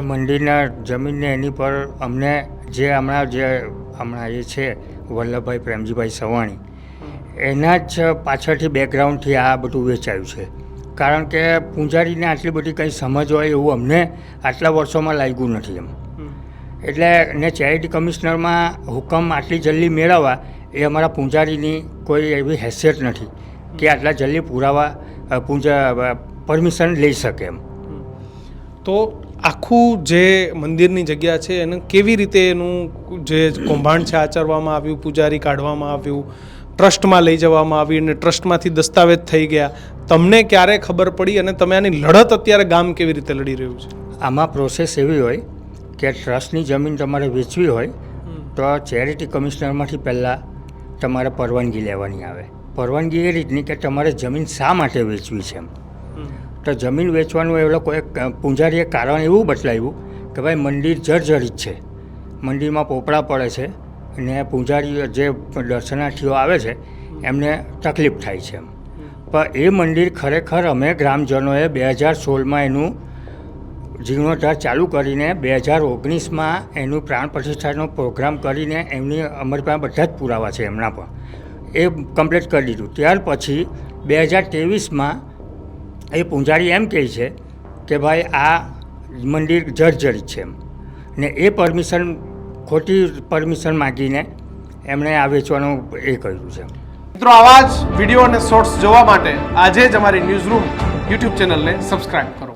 મંદિરના જમીનને એની પર અમને જે હમણાં જે હમણાં એ છે વલ્લભભાઈ પ્રેમજીભાઈ સવાણી, એના જ પાછળથી બેકગ્રાઉન્ડથી આ બધું વેચાયું છે. કારણ કે પૂંજારીને આટલી બધી કંઈ સમજ હોય એવું અમને આટલા વર્ષોમાં લાગ્યું નથી એમ. એટલે ને ચેરિટી કમિશનરમાં હુકમ આટલી જલ્દી મેળવવા એ અમારા પૂંજારીની કોઈ એવી હેસિયત નથી કે આટલા જલ્દી પુરાવા પૂંજા પરમિશન લઈ શકે એમ. તો આખું જે મંદિરની જગ્યા છે એને કેવી રીતે એનું જે કૌભાંડ છે આચરવામાં આવ્યું પૂજારી કાઢવામાં આવ્યું ટ્રસ્ટમાં લઈ જવામાં આવી અને ટ્રસ્ટમાંથી દસ્તાવેજ થઈ ગયા. તમને ક્યારે ખબર પડી અને તમે આની લડત અત્યારે ગામ કેવી રીતે લડી રહ્યું છે? આમાં પ્રોસેસ એવી હોય કે ટ્રસ્ટની જમીન તમારે વેચવી હોય તો ચેરિટી કમિશનરમાંથી પહેલાં તમારે પરવાનગી લેવાની આવે. પરવાનગી એ રીતની કે તમારે જમીન શા માટે વેચવી છે એમ? તો જમીન વેચવાનું એ લોકોએ એક પૂંજારીએ કારણ એવું બતલાવ્યું કે ભાઈ મંદિર જર્જરિત છે. મંદિરમાં પોપડા પડે છે અને પૂંજારી જે દર્શનાર્થીઓ આવે છે, એમને તકલીફ થાય છે એમ. પણ એ મંદિર ખરેખર અમે ગ્રામજનોએ બે હજાર સોળમાં એનું જીર્ણોદ્ધાર ચાલુ કરીને બે હજાર ઓગણીસમાં એનું પ્રાણ પ્રતિષ્ઠાનો પ્રોગ્રામ કરીને એમની અમારી પાસે બધા જ પુરાવા છે એમના પણ એ કમ્પ્લીટ કરી દીધું. ત્યાર પછી બે હજાર ત્રેવીસમાં એ પૂંજારી એમ કહે છે કે ભાઈ આ મંદિર જર્જરિત છે એમ. ને એ પરમિશન, ખોટી પરમિશન માગીને એમણે આ વેચવાનું એ કર્યું છે મિત્રો, આવા જ વીડિયો અને શોર્ટ્સ જોવા માટે આજે જ અમારી ન્યૂઝ રૂમ યુટ્યુબ ચેનલને સબસ્ક્રાઇબ કરો.